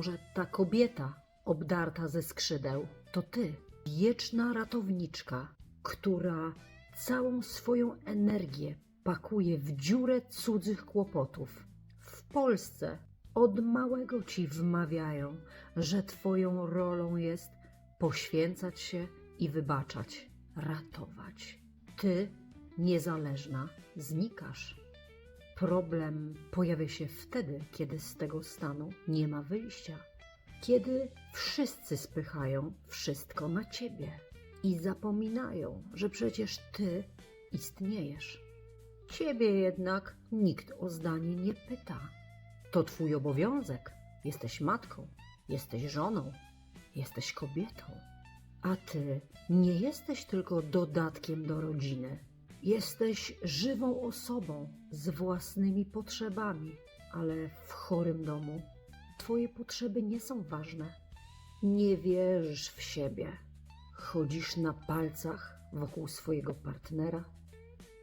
może ta kobieta obdarta ze skrzydeł to ty, wieczna ratowniczka, która całą swoją energię pakuje w dziurę cudzych kłopotów. W Polsce od małego ci wmawiają, że twoją rolą jest poświęcać się i wybaczać, ratować. Ty, niezależna, znikasz. Problem pojawia się wtedy, kiedy z tego stanu nie ma wyjścia. Kiedy wszyscy spychają wszystko na ciebie i zapominają, że przecież ty istniejesz. Ciebie jednak nikt o zdanie nie pyta. To twój obowiązek. Jesteś matką, jesteś żoną, jesteś kobietą. A ty nie jesteś tylko dodatkiem do rodziny. Jesteś żywą osobą z własnymi potrzebami, ale w chorym domu twoje potrzeby nie są ważne. Nie wierzysz w siebie. Chodzisz na palcach wokół swojego partnera,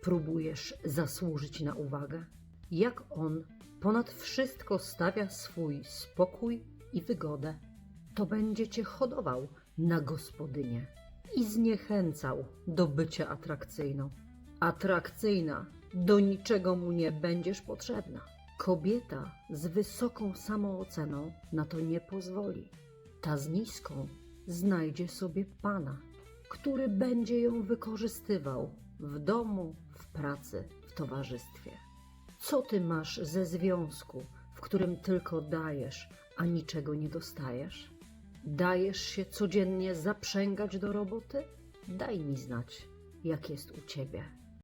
próbujesz zasłużyć na uwagę, jak on ponad wszystko stawia swój spokój i wygodę. To będzie cię hodował na gospodynię i zniechęcał do bycia atrakcyjną. Atrakcyjna, do niczego mu nie będziesz potrzebna. Kobieta z wysoką samooceną na to nie pozwoli. Ta z niską znajdzie sobie pana, który będzie ją wykorzystywał w domu, w pracy, w towarzystwie. Co ty masz ze związku, w którym tylko dajesz, a niczego nie dostajesz? Dajesz się codziennie zaprzęgać do roboty? Daj mi znać, jak jest u ciebie.